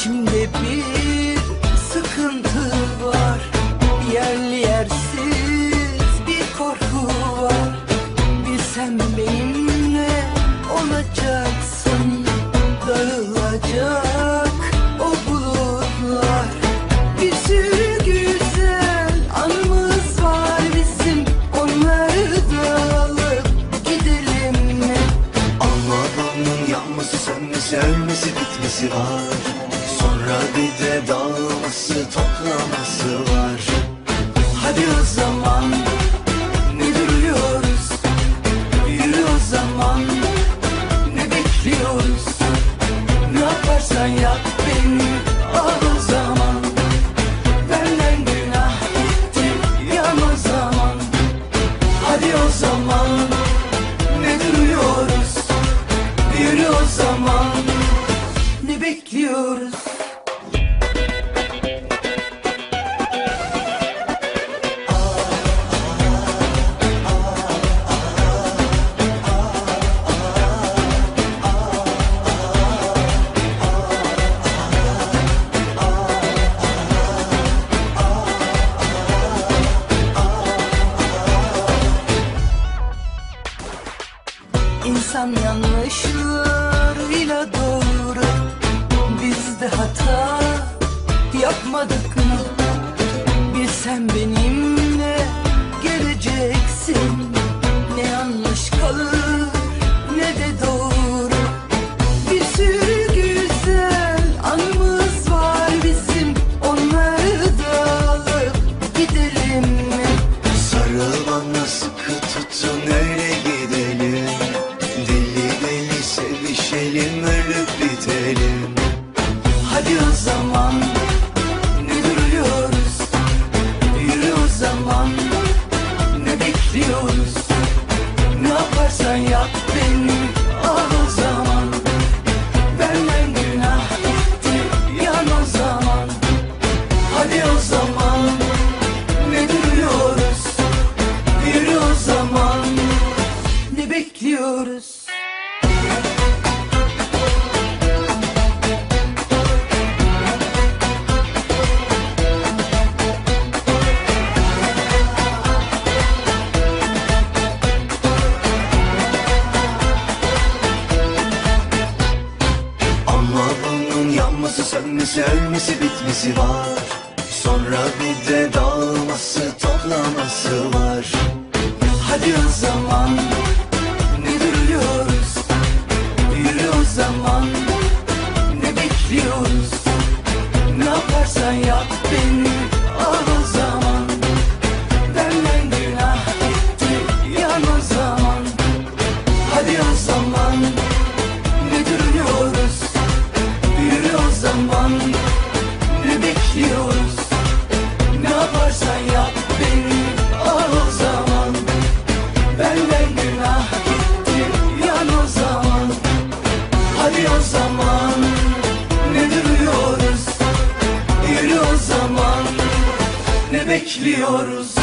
İçimde bir sıkıntı var. Yerli yersiz bir korku var. Bilsem benimle olacaksın. Dağılacak o bulutlar. Bir sürü güzel anımız var bizim. Onları da alıp gidelim mi? Allah'ın yanması sönmesi ölmesi bitmesi var. Sonra bir de dağılması toplaması var. Hadi o zaman ne duruyoruz? Yürü o zaman ne bekliyoruz? Ne yaparsan yap beni al o zaman. Benden günah gitti yan zaman. Hadi o zaman ne duruyoruz? Yürü o zaman ne bekliyoruz. İnsan yanlışlarıyla doğru Biz de hata yapmadık mı? Bilsen benimle geleceksin Ne yanlış kalır ne de doğru Bir sürü güzel anımız var bizim Onları da alıp gidelim mi? Sarıl bana sıkı tutun öyle ne bekliyoruz? Ne yaparsan yap beni al o zaman Benden günah gitti yan o zaman Hadi o zaman ne duruyoruz? Yürü o zaman ne bekliyoruz? Sönmesi ölmesi bitmesi var. Sonra bir de dağılması toplaması var. Hadi o zaman ne bekliyoruz? Ne yaparsan yap beni al o zaman. Benden günah gitti yan o zaman. Hadi o zaman ne duruyoruz? Yürü o zaman ne bekliyoruz